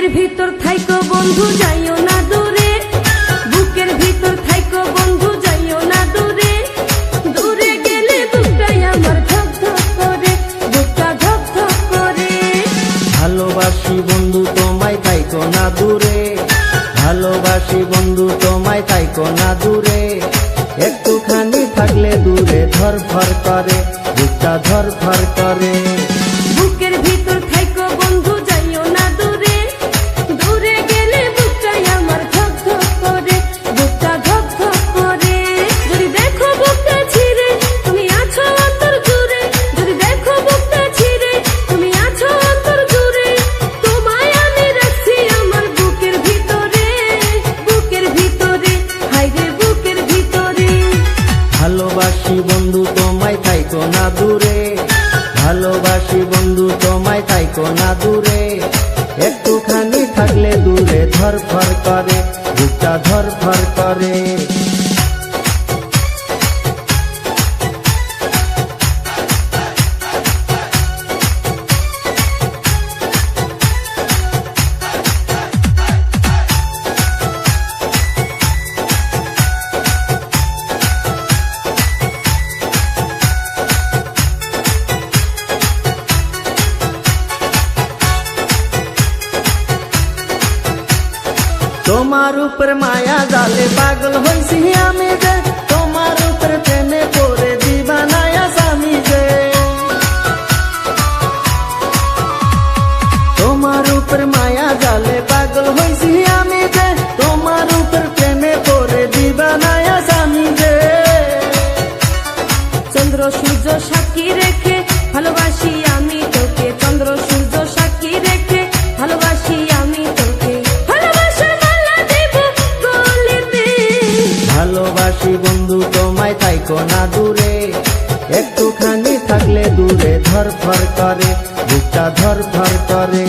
বুকের ভিতর থাইকো বন্ধু, যাইও না দূরে। বুকের ভিতর থাইকো বন্ধু, যাইও না দূরে। দূরে গেলে বুকটাই আমার ধক ধক করে, দুটা ধক ধক করে। ভালোবাসি বন্ধু, তোমায় থাইকো না দূরে। ভালোবাসি বন্ধু, তোমায় থাইকো না দূরে। একটুখানি থাকলে দূরে ধর ধর থাকো না দূরে একটুখানি থাকলে দূরে ধর ধর করে। तुमार ऊपर माया जाले पागल हो सिया में থাইকো না দূরে একটুখানি থাকলে দূরে ধরফর করে বুকটা ধরফর করে।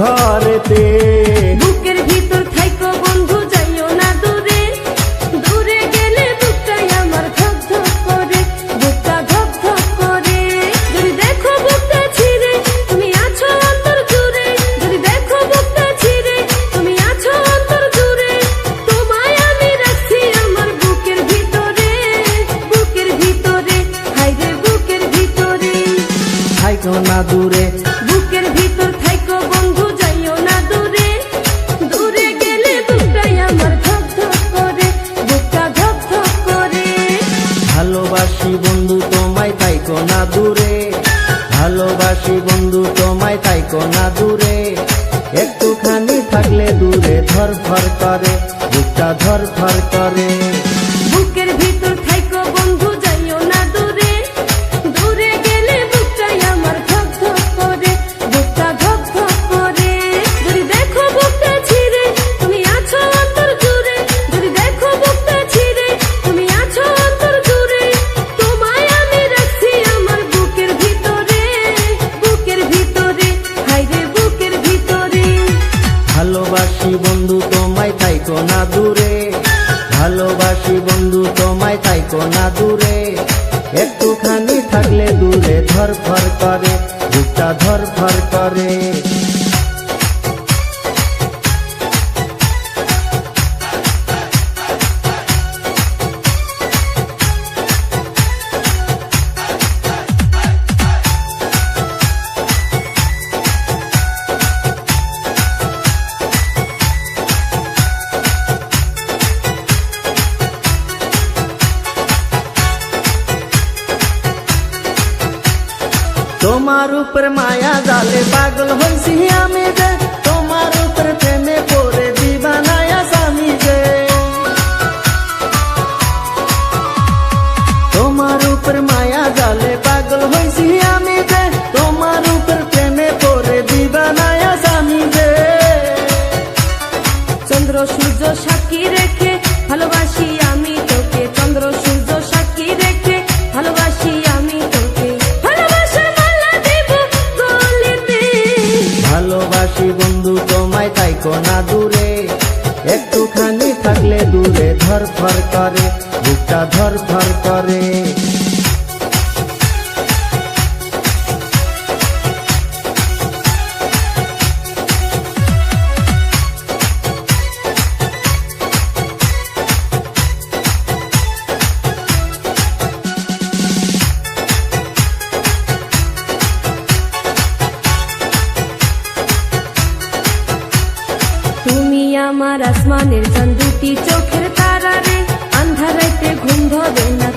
ঘরেতে বন্ধু, তোমায় তাই কোনা দূরে। একটুখানি থাকলে দূরে ধর ধর করে দুটা ধর ধর করে। ভালোবাসি বন্ধু, তোমায় তাইকো না দূরে। একটুখানি থাকলে দূরে ধর ধর করে দুটা ধর ধর করে। तुमार ऊपर माया जाले पागल हो सिंह में জানি থাকলে দূরে ধর ফর করে বুকটা ধর ফর করে। তোমার আসমানের চান দুটি চোখের তারারে আন্ধারাইতে ঘুম ধরে না